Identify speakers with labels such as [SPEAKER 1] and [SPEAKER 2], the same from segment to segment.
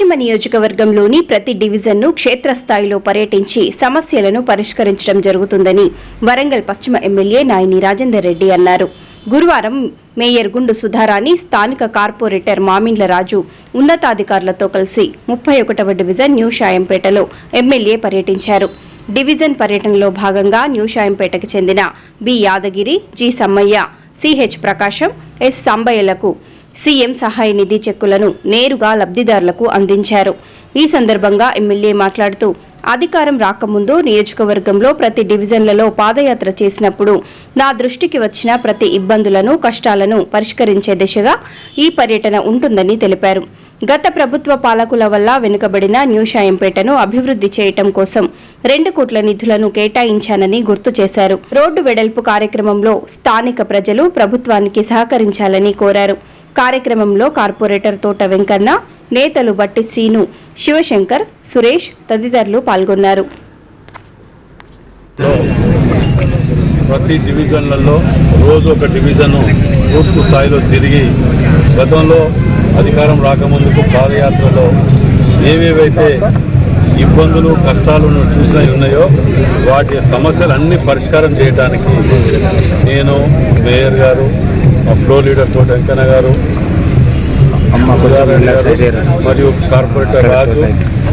[SPEAKER 1] పశ్చిమ నియోజకవర్గంలోని ప్రతి డివిజన్ను క్షేత్రస్థాయిలో పర్యటించి సమస్యలను పరిష్కరించడం జరుగుతుందని వరంగల్ పశ్చిమ ఎమ్మెల్యే నాయని రాజేందర్ రెడ్డి అన్నారు. గురువారం మేయర్ గుండు సుధారాణి స్థానిక కార్పొరేటర్ మామిండ్ల రాజు ఉన్నతాధికారులతో కలిసి ముప్పై ఒకటవ డివిజన్ న్యూ షాయంపేటలో ఎమ్మెల్యే పర్యటించారు. డివిజన్ పర్యటనలో భాగంగా న్యూ షాయంపేటకు చెందిన B Yadagiri G Sammaiah CH Prakasam S సంబయ్యలకు CM సహాయ నిధి చెక్కులను నేరుగా లబ్ధిదారులకు అందించారు. ఈ సందర్భంగా ఎమ్మెల్యే మాట్లాడుతూ అధికారం రాకముందు నియోజకవర్గంలో ప్రతి డివిజన్లలో పాదయాత్ర చేసినప్పుడు నా దృష్టికి వచ్చిన ప్రతి ఇబ్బందులను కష్టాలను పరిష్కరించే దిశగా ఈ పర్యటన ఉంటుందని తెలిపారు. గత ప్రభుత్వ పాలకుల వల్ల వెనుకబడిన న్యూషాయంపేటను అభివృద్ధి చేయటం కోసం రెండు కోట్ల నిధులను కేటాయించానని గుర్తు చేశారు. రోడ్డు వెడల్పు కార్యక్రమంలో స్థానిక ప్రజలు ప్రభుత్వానికి సహకరించాలని కోరారు. కార్యక్రమంలో కార్పొరేటర్ తోట వెంకన్న నేతలు బట్టి శ్రీను శివశంకర్ సురేష్ తదితరులు పాల్గొన్నారు.
[SPEAKER 2] ప్రతి డివిజన్లలో రోజు ఒక డివిజన్ పూర్తి స్థాయిలో తిరిగి గతంలో అధికారం రాకముందుకు పాదయాత్రలో ఏవేవైతే ఇబ్బందులు కష్టాలను చూసినవి ఉన్నాయో వాటి సమస్యలన్నీ పరిష్కారం చేయడానికి నేను మేయర్ గారు మా ఫ్లో లీడర్ తోట వెంకన్న గారు మరియు కార్పొరేటర్ రాజు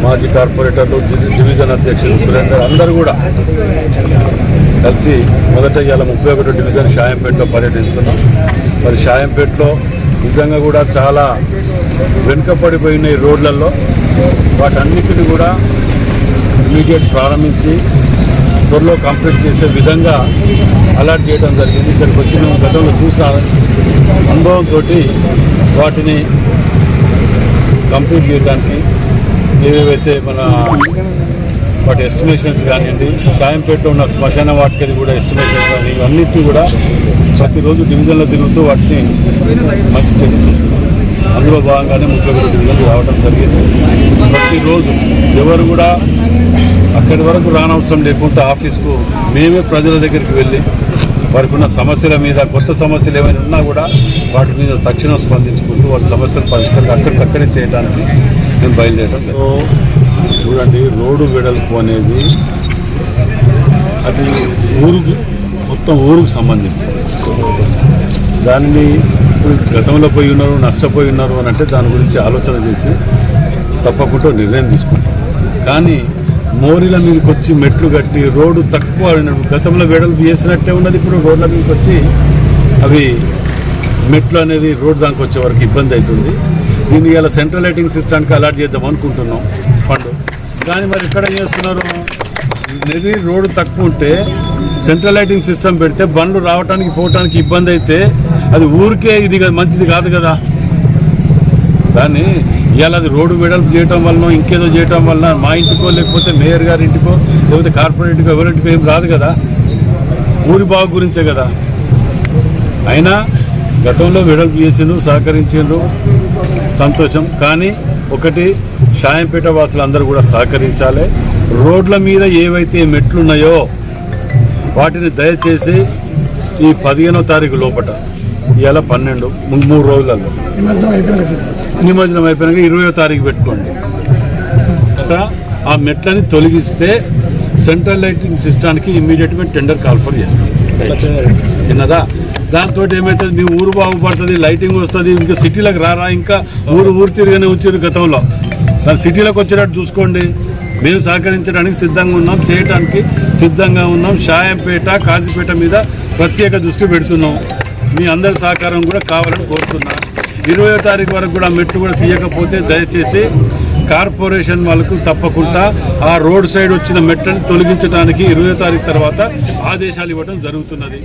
[SPEAKER 2] మాజీ కార్పొరేటర్లు డివిజన్ అధ్యక్షులు సురేందర్ అందరూ కూడా కలిసి మొదట ఇవాళ ముప్పై ఒకటో డివిజన్ షాయంపేటలో పర్యటిస్తున్నాం. మరి షాయంపేటలో నిజంగా కూడా చాలా వెనుకపడిపోయిన ఈ రోడ్లలో వాటన్నిటిని కూడా ఇమీడియట్ ప్రారంభించి త్వరలో కంప్లీట్ చేసే విధంగా అలాట్ చేయడం జరిగింది. ఇక్కడికి వచ్చి మేము గతంలో చూసా అనుభవంతో వాటిని కంప్లీట్ చేయడానికి ఏవేవైతే మన వాటి ఎస్టిమేషన్స్ కానివ్వండి సాయంపేటలో ఉన్న శ్మశాన వాటికి కూడా ఎస్టిమేషన్స్ కానీ ఇవన్నిటిని కూడా ప్రతిరోజు డివిజన్లో తిరుగుతూ వాటిని మంచి చర్య చూస్తున్నాం అందులో భాగంగానే ముప్పై ఒకటి డివిజన్లు రావడం జరిగింది. ప్రతిరోజు ఎవరు కూడా అక్కడి వరకు రానవసరం లేకుండా ఆఫీస్కు మేమే ప్రజల దగ్గరికి వెళ్ళి వారికి ఉన్న సమస్యల మీద కొత్త సమస్యలు ఏమైనా ఉన్నా కూడా వాటి మీద తక్షణం స్పందించుకుంటూ వారి సమస్యలు పరిష్కారం అక్కడికక్కడే చేయడానికి మేము బయలుదేరడం సో చూడండి రోడ్డు వెడల్పు అనేది అది ఊరుకు మొత్తం ఊరుకు సంబంధించింది. దానిని గతంలో పోయి ఉన్నారు నష్టపోయి ఉన్నారు అని అంటే దాని గురించి ఆలోచన చేసి తప్పకుండా నిర్ణయం తీసుకుంటాం. కానీ మోరీల మీదకి వచ్చి మెట్లు కట్టి రోడ్డు తక్కువ గతంలో వెడల్పు చేసినట్టే ఉన్నది ఇప్పుడు రోడ్ల మీదకి వచ్చి అవి మెట్లు అనేది రోడ్ దానికి వచ్చే వరకు ఇబ్బంది అవుతుంది. దీన్ని ఇలా సెంట్రల్ లైటింగ్ సిస్టానికి అలాట్ చేద్దాం అనుకుంటున్నాం ఫండ్. కానీ మరి ఇక్కడ ఏం చేస్తున్నారు? నది రోడ్డు తక్కువ ఉంటే సెంట్రల్ లైటింగ్ సిస్టమ్ పెడితే బండ్లు రావడానికి పోవడానికి ఇబ్బంది అయితే అది ఊరికే ఇది మంచిది కాదు కదా. దాన్ని ఇవాళ అది రోడ్డు వెడల్పు చేయటం వలన ఇంకేదో చేయటం వలన మా ఇంటికో లేకపోతే మేయర్ గారి ఇంటికో లేకపోతే కార్పొరేట్కో ఎవరింటికో ఏం రాదు కదా. ఊరి బాగు గురించే కదా. అయినా గతంలో వెడల్పు చేసిండ్రు సహకరించిండ్రు సంతోషం. కానీ ఒకటి షాయంపేట వాసులు అందరూ కూడా సహకరించాలి. రోడ్ల మీద ఏవైతే మెట్లు ఉన్నాయో వాటిని దయచేసి ఈ పదిహేనో తారీఖు లోపట ఇవాళ పన్నెండు మూడు రోజులలో నిమజ్జనం అయిపోయినాక ఇరవయో తారీఖు పెట్టుకోండి. ఆ మెట్లని తొలగిస్తే సెంట్రల్ లైటింగ్ సిస్టానికి ఇమ్మీడియట్గా టెండర్ కాల్ఫర్ చేస్తాం. విన్నదా? దాంతో ఏమవుతుంది మీ ఊరు బాగుపడుతుంది లైటింగ్ వస్తుంది ఇంకా సిటీలకు రారా? ఇంకా ఊరు ఊరు తిరిగానే వచ్చారు గతంలో. దాని సిటీలోకి వచ్చేటట్టు చూసుకోండి. మేము సహకరించడానికి సిద్ధంగా ఉన్నాం చేయటానికి సిద్ధంగా ఉన్నాం. షాయంపేట కాజీపేట మీద ప్రత్యేక దృష్టి పెడుతున్నాం. మీ అందరి సహకారం కూడా కావాలని కోరుతున్నా. ఇరవయో తారీఖు వరకు కూడా మెట్లు కూడా తీయకపోతే దయచేసి కార్పొరేషన్ వాళ్ళకు తప్పకుండా ఆ రోడ్ సైడ్ వచ్చిన మెట్లను తొలగించడానికి ఇరవై తారీఖు తర్వాత ఆదేశాలు ఇవ్వడం జరుగుతున్నది.